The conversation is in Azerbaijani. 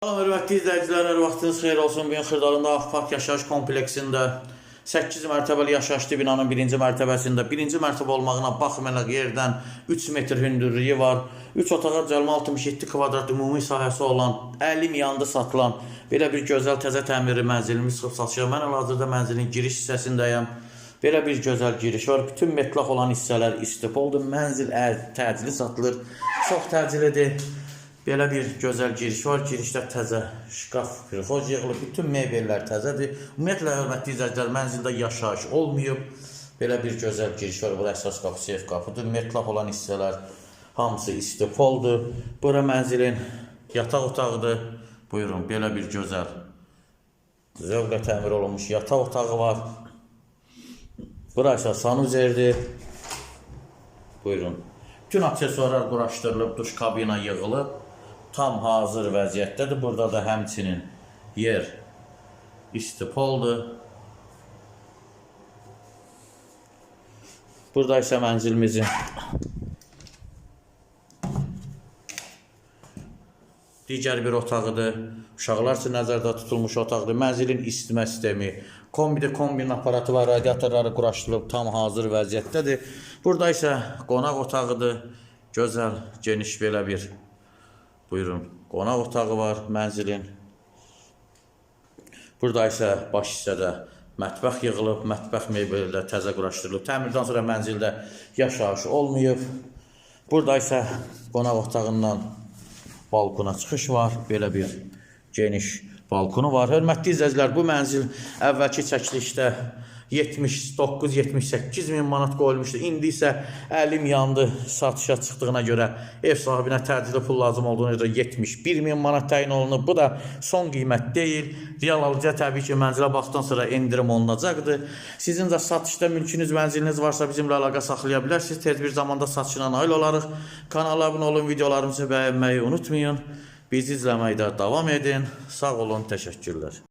Salam, hörmətli izləyicilər, hər vaxtınız xeyir olsun. Bu gün Xırdalında Afpak Yaşayış kompleksində 8 mərtəbəli yaşayışlı binanın birinci mərtəbəsində birinci mərtəbə olmağına baxmayaraq yerdən 3 metr hündürlüyü var. 3 otağa cəlmə 67 kvadrat ümumi sahəsi olan 50 miyanda satılan belə bir gözəl təzə təmirli mənzilimiz çıxıb satışa. Mən hal-hazırda mənzilin giriş hissəsindəyəm. Belə bir gözəl giriş var. Bütün metlaq olan hissələr istipoldur. Mənzil təcili satılır. Çox təcilidir. Belə bir gözəl giriş var. Girişdə təzə şkaf, prixoz yığılıb. Bütün mebellər təzədir. Ümumiyyətlə hörmətli izləyicilər, mənzildə yaşayış olmayıb. Belə bir gözəl giriş var. Bura əsas qapı, seyf qapıdır. Metlaq olan hissələr hamısı istipoldur. Bura mənzilin yataq otağıdır. Buyurun, belə bir gözəl zövqlə təmir olunmuş yataq otağı var. Bura isə sanuzerdir. Buyurun. Bütün aksesuarlar quraşdırılıb, duş kabina yığılıb. Tam hazır vəziyyətdədir. Burada da həmçinin yer istipoldur. Burada isə mənzilimizin digər bir otağıdır. Uşaqlar üçün nəzərdə tutulmuş otaqdır. Mənzilin isitmə sistemi, kombidə kombinin aparatı var, radiatorları quraşdırılıb, tam hazır vəziyyətdədir. Burada isə qonaq otağıdır. Gözəl, geniş belə bir buyurun. Qonaq otağı var mənzilin. Burada isə baş hissədə mətbəx yığılıb, mətbəx mebeli də təzə quraşdırılıb. Təmirdən sonra mənzildə yaşayış olmayıb. Burada isə qonaq otağından balkona çıxış var. Belə bir geniş balkonu var. Hörmətli izləyicilər, bu mənzil əvvəlki çəkilişdə 79-78 min manat qoyulmuşdu. İndi isə 50 yandı satışa çıxdığına görə ev sahibinə təcili pul lazım olduğuna görə 71 min manat təyin olunub. Bu da son qiymət deyil. Real alıcıya təbii ki, mənzilə baxdıqdan sonra endirim olunacaqdır. Sizin də satışda mülkünüz, mənziliniz varsa bizimlə əlaqə saxlaya bilərsiniz. Tez bir zamanda satışına nail olarıq. Kanala abunə olun, videolarımızı bəyənməyi unutmayın. Bizi izləməkdə davam edin. Sağ olun, təşəkkürlər.